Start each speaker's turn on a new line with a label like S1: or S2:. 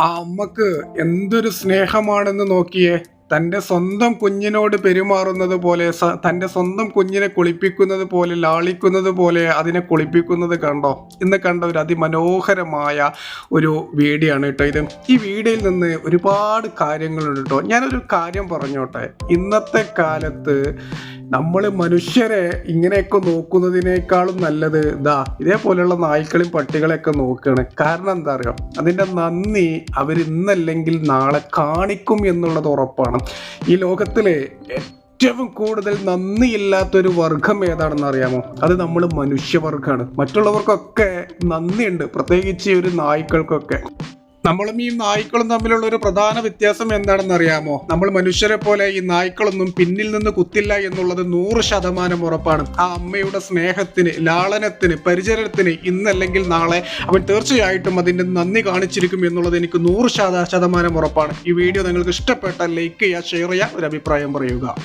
S1: ആ അമ്മയ്ക്ക് എന്തൊരു സ്നേഹമാണെന്ന് നോക്കിയേ. തന്റെ സ്വന്തം കുഞ്ഞിനോട് പെരുമാറുന്നത് പോലെ തന്റെ സ്വന്തം കുഞ്ഞിനെ കുളിപ്പിക്കുന്നത് പോലെ ലാളിക്കുന്നത് പോലെ അതിനെ കുളിപ്പിക്കുന്നത് കണ്ടോ? ഇന്ന് കണ്ട ഒരു അതിമനോഹരമായ ഒരു വീഡിയോ ആണ് കേട്ടോ ഇത്. ഈ വീഡിയോയിൽ നിന്ന് ഒരുപാട് കാര്യങ്ങളുണ്ട് കേട്ടോ. ഞാനൊരു കാര്യം പറഞ്ഞോട്ടെ. ഇന്നത്തെ കാലത്ത് നമ്മൾ മനുഷ്യരെ ഇങ്ങനെയൊക്കെ നോക്കുന്നതിനേക്കാളും നല്ലത് ഇതാ ഇതേപോലെയുള്ള നായ്ക്കളും പട്ടികളെയൊക്കെ നോക്കുകയാണ് കാരണം എന്താ അറിയോ? അതിന്റെ നന്ദി അവർ ഇന്നല്ലെങ്കിൽ നാളെ കാണിക്കും എന്നുള്ളത് ഉറപ്പാണ്. ഈ ലോകത്തിലെ ഏറ്റവും കൂടുതൽ നന്ദിയില്ലാത്തൊരു വർഗം ഏതാണെന്ന് അറിയാമോ? അത് നമ്മൾ മനുഷ്യവർഗമാണ് മറ്റുള്ളവർക്കൊക്കെ നന്ദിയുണ്ട്. പ്രത്യേകിച്ച് ഒരു നായ്ക്കൾക്കൊക്കെ. നമ്മളും ഈ നായ്ക്കളും തമ്മിലുള്ള ഒരു പ്രധാന വ്യത്യാസം എന്താണെന്ന് അറിയാമോ നമ്മൾ മനുഷ്യരെ പോലെ ഈ നായ്ക്കളൊന്നും പിന്നിൽ നിന്ന് കുത്തില്ല എന്നുള്ളത് നൂറ് ശതമാനം ഉറപ്പാണ്. ആ അമ്മയുടെ സ്നേഹത്തിന് ലാളനത്തിന് പരിചരണത്തിന് ഇന്നല്ലെങ്കിൽ നാളെ അവൻ തീർച്ചയായിട്ടും അതിന്റെ നന്ദി കാണിച്ചിരിക്കും എന്നുള്ളത് എനിക്ക് നൂറ് ശത- ശതമാനം ഉറപ്പാണ്. ഈ വീഡിയോ നിങ്ങൾക്ക് ഇഷ്ടപ്പെട്ടാൽ ലൈക്ക് ചെയ്യുക ഷെയർ ചെയ്യുക ഒരു അഭിപ്രായം പറയുക.